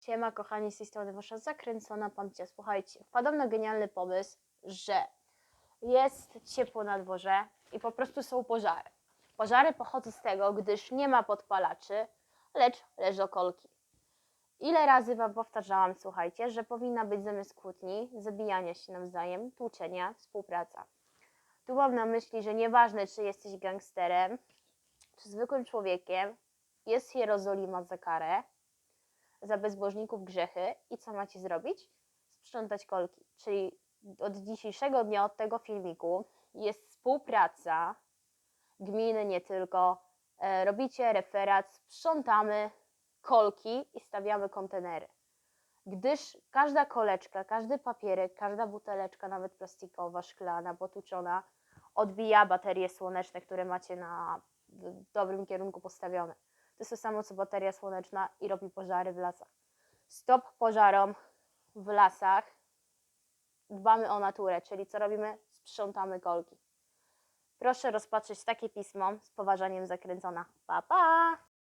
Siema kochani, z tej strony wasza zakręcona pamcia. Słuchajcie, wpadam na genialny pomysł, że jest ciepło na dworze i po prostu są pożary. Pożary pochodzą z tego, gdyż nie ma podpalaczy, lecz leżą kolki. Ile razy wam powtarzałam, słuchajcie, że powinna być zamiast kłótni, zabijania się nawzajem, tłuczenia, współpraca. Tu mam na myśli, że nieważne, czy jesteś gangsterem, czy zwykłym człowiekiem, jest Jerozolima za karę, za bezbożników grzechy i co macie zrobić? Sprzątać kolki. Czyli od dzisiejszego dnia, od tego filmiku jest współpraca gminy, nie tylko. E, robicie referat, sprzątamy kolki i stawiamy kontenery. Gdyż każda koleczka, każdy papierek, każda buteleczka, nawet plastikowa, szklana, potłuczona, odbija baterie słoneczne, które macie na dobrym kierunku postawione. To jest to samo co bateria słoneczna i robi pożary w lasach. Stop pożarom w lasach. Dbamy o naturę, czyli co robimy? Sprzątamy kolki. Proszę rozpatrzeć takie pismo z poważaniem zakręcona. Pa, pa!